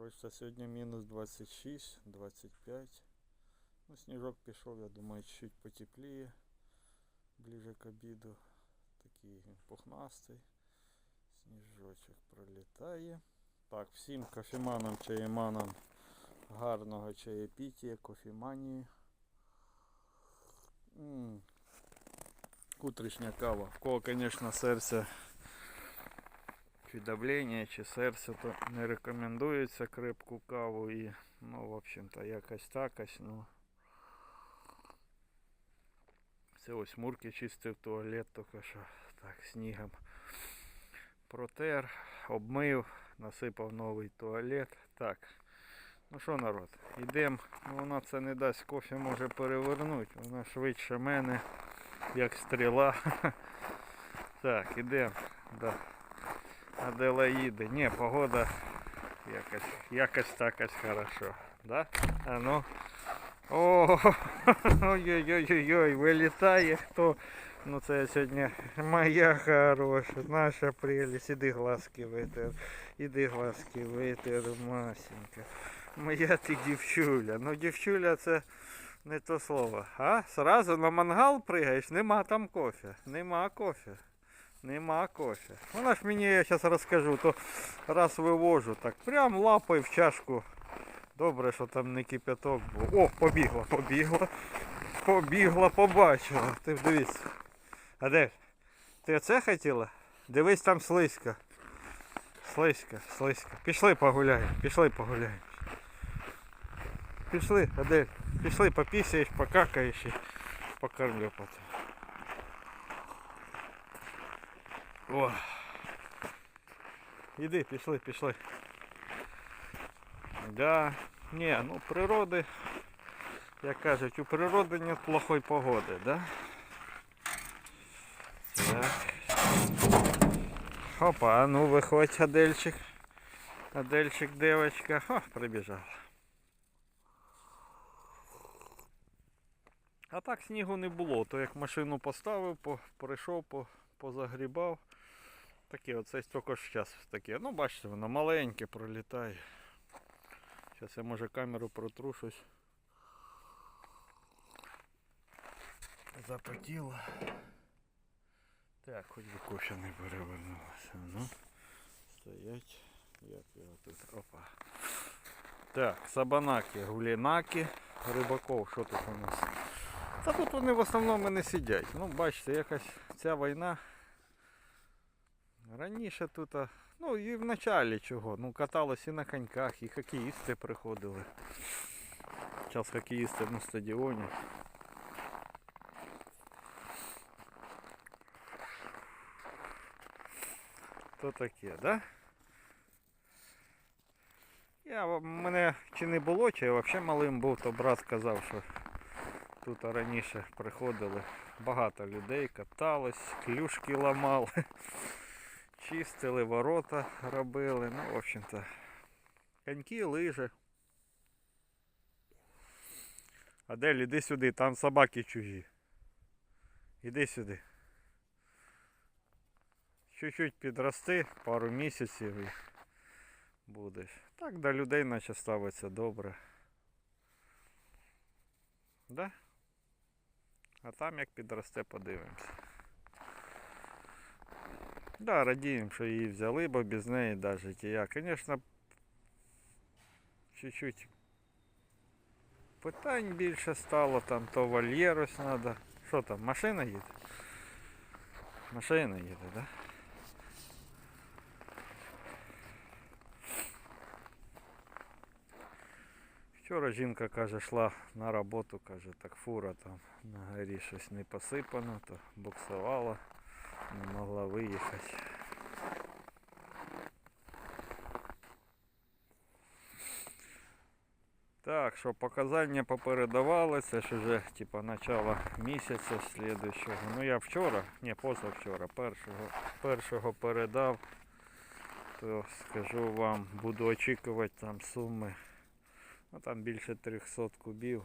Коротше, сьогодні мінус 26, 25. Ну, сніжок пішов, я думаю, чуть потепліє. Ближе к обіду. Такий він пухнастий. Сніжочок пролітає. Так, всім кофеманам, чаєманам гарного чаєпітія, кофеманії. М. Утрішня кава. В кого, звісно, серце давлення, чи серце, то не рекомендується крепку каву і, ну, в общем-то, якось такось, ну. Це ось мурки чистив туалет, тільки що так, снігом протер, обмив, насипав новий туалет. Так. Ну що, народ, йдемо. Ну, вона це не дасть кофе може перевернути. Вона швидше мене, як стріла. Так, ідемо. Да. Аделаїди. Ні, погода якось, якось такось хорошо. Да? А ну. Ой-ой-ой-ой, вилітає хто. Ну це сьогодні моя хороша, наша прелість. Іди глазки витер. Іди глазки витер, Масенька. Моя ти дівчуля. Ну дівчуля це не то слово. А? Сразу на мангал пригаєш, нема там кофе. Нема кофе. Нема кофе. Вона ж мені, я зараз розкажу, то раз вивожу, так прям лапою в чашку. Добре, що там не кипяток був. О, побігла, побігла. Побігла, побачила. Ти дивись. А де? Ти оце хотіла? Дивись там слизько. Слизько, слизько. Пішли погуляємо, пішли погуляємо. Пішли, Адель. Пішли, попісяєш, покакаєш і покормлю потім. О. Іди, пішли, пішли. Да. Ні, ну природи, як кажуть, у природи нет плохой погоди, да? Так. Опа, ну виходь, Адельчик. Адельчик, девочка. О, прибіжала. А так снігу не було, то як машину поставив, по, прийшов, по, позагрібав. Таке, оце тільки зараз таке. Ну, бачите, воно маленьке пролітає. Зараз я може камеру протру щось. Запотіло. Так, хоч би кофе не перевернулося. Ну, стоять. Як його тут? Опа. Так, сабанаки, гулінаки, рибаков, що тут у нас? Та тут вони в основному не сидять. Ну, бачите, якась ця війна. Раніше тут, ну і в началі чого, ну каталось і на коньках, і хокеїсти приходили. Зараз хокеїсти на стадіоні. То таке, да? Я мене чи не було, чи я взагалі малим був, то брат казав, що тут раніше приходили багато людей, катались, клюшки ламали, чистили, ворота робили. Ну, в общем-то, коньки, лижи. Адель, іди сюди, там собаки чужі. Іди сюди. Чуть-чуть підрости, пару місяців і будеш. Так до людей наче ставиться добре. Да? А там як підросте, подивимося. Да, радіємо, що її взяли, бо без неї да, життя. Звісно, чуть-чуть питань більше стало, там то вольєр ось треба. Що там, машина їде? Машина їде, да? Вчора жінка каже, йшла на роботу, каже, так фура там на горі щось не посипано, то буксувала, не могла виїхати. Так, що показання попередавали, це ж вже типа начало місяця слідуючого. Ну я вчора, ні, позавчора, першого, першого передав, то скажу вам, буду очікувати там суми. Ну там більше 300 кубів.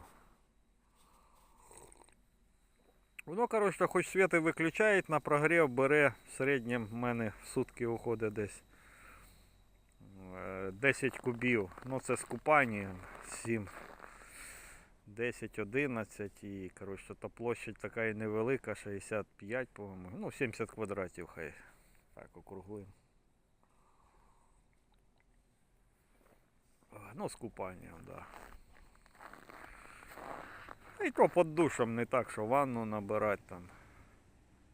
Воно, коротше, хоч світи виключає, на прогрів бере в середньому в мене в сутки уходить десь е, 10 кубів. Ну це з купанням 7. 10, 11 і коротше, то площадь така і невелика, 65, по-моєму. Ну, 70 квадратів хай. Так, округлим. Ну, з купанням, так. Да. І то під душем не так, що ванну набирати там.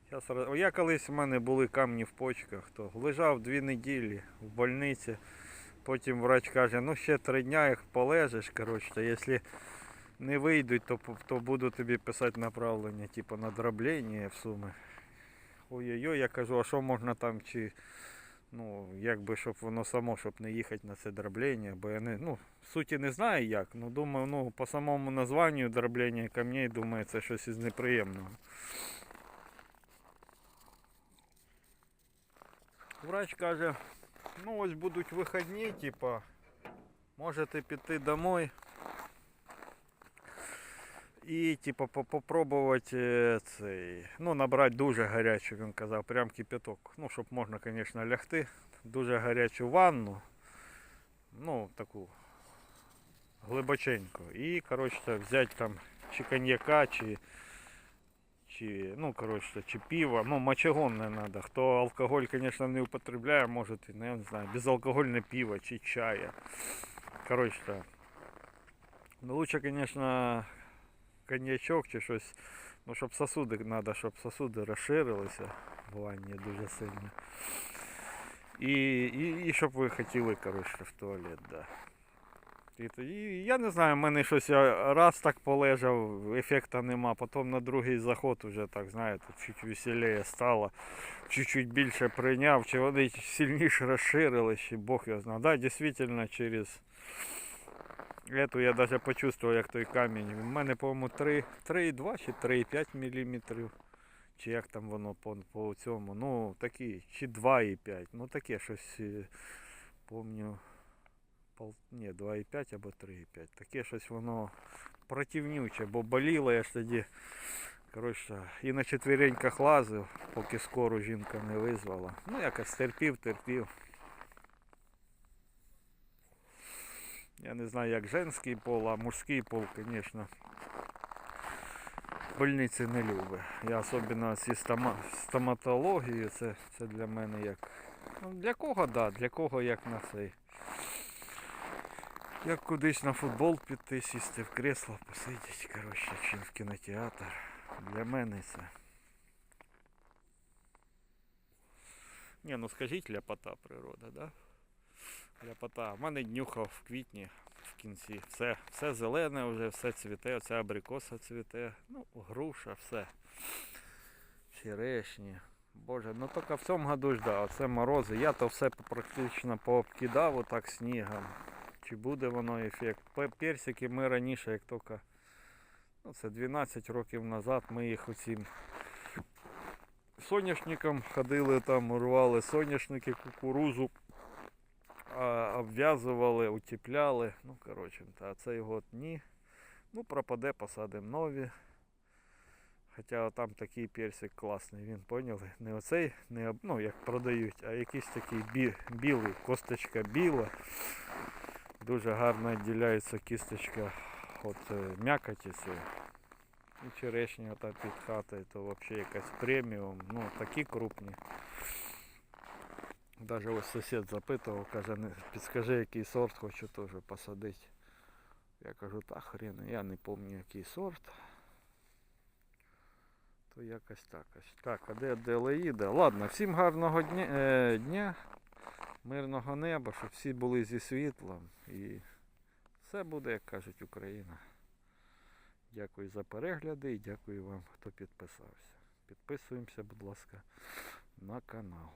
Щас, роз- я колись в мене були камні в почках, то лежав дві неділі в больниці. Потім врач каже, ну ще три дня їх полежиш, коротше, якщо не вийдуть, то, то буду тобі писати направлення, типу на дроблення в суми. Ой-ой-ой, я кажу, а що можна там чи. Ну, якби щоб воно само, щоб не їхати на це дроблення, бо я не, ну, в суті не знаю як, ну думаю, ну по самому названню дроблення камней, думаю, це щось із неприємного. Врач каже, ну ось будуть вихідні, типа, можете піти домой і типа по- попробувати е, цей, ну набрати дуже гарячу, він казав, прям кипяток. Ну, щоб можна, звісно, лягти. Дуже гарячу ванну. Ну, таку глибоченьку. І, коротше, взяти там чи коньяка, чи, чи ну, коротше, чи пиво. Ну, мочегон не треба. Хто алкоголь, звісно, не употребляє, може, ну, не знаю, безалкогольне пиво чи чая. Коротше, ну, лучше, звісно, коньячок чи щось. Ну, щоб сосуди треба, щоб сосуди розширилися в ванні дуже сильно. І, і, і щоб ви хотіли, коротше, в туалет, да. І, тоді, я не знаю, в мене щось я раз так полежав, ефекта нема, потім на другий заход вже так, знаєте, чуть веселіє стало, чуть-чуть більше прийняв, чи вони сильніше розширились, чи Бог його знає. Да, дійсно, через Эту я даже почувствував, як той камінь. У мене, по-моєму, 3,2 чи 3,5 мм. Чи як там воно по, по цьому. Ну, такі, чи 2,5. Ну таке щось, е, помню. Пол, ні, 2,5 або 3,5. Таке щось воно противнюче, бо боліло я ж тоді. Коротше, і на четвереньках лазив, поки скору жінка не визвала. Ну, якось терпів, терпів. Я не знаю, як женський пол, а мужський пол, звісно, больниці не любить. Я особливо зі стома... стоматологією, це, це для мене як. Ну, для кого, да, для кого як на цей. Як кудись на футбол піти, сісти в кресло, посидіти, коротше, чи в кінотеатр. Для мене це. Ні, ну скажіть ляпота природа, да? Ляпота. У мене днюха в квітні в кінці. Все, все зелене вже, все цвіте, оця абрикоса цвіте, ну, груша, все. Черешні. Боже, ну тільки в цьому году ж оце морози. Я то все практично пообкидав отак снігом. Чи буде воно ефект? Персики ми раніше, як тільки, ну це 12 років назад, ми їх оцім соняшником ходили там, рвали соняшники, кукурузу обв'язували, утепляли. Ну, коротше, та цей год ні. Ну, пропаде, посадимо нові. Хоча там такий персик класний, він поняли? Не оцей, не, ну, як продають, а якийсь такий бі, білий, косточка біла. Дуже гарно відділяється кісточка від е, м'якоті цієї. І черешня та під хатою, то взагалі якась преміум. Ну, такі крупні. Даже ось сусід запитував, каже, «Не- підскажи, який сорт хочу теж посадити. Я кажу, та хрен, я не пам'ятаю який сорт. То якось так. Так, а де Делеїда? Ладно, всім гарного дня, е, дня, мирного неба, щоб всі були зі світлом. І все буде, як кажуть, Україна. Дякую за перегляди і дякую вам, хто підписався. Підписуємося, будь ласка, на канал.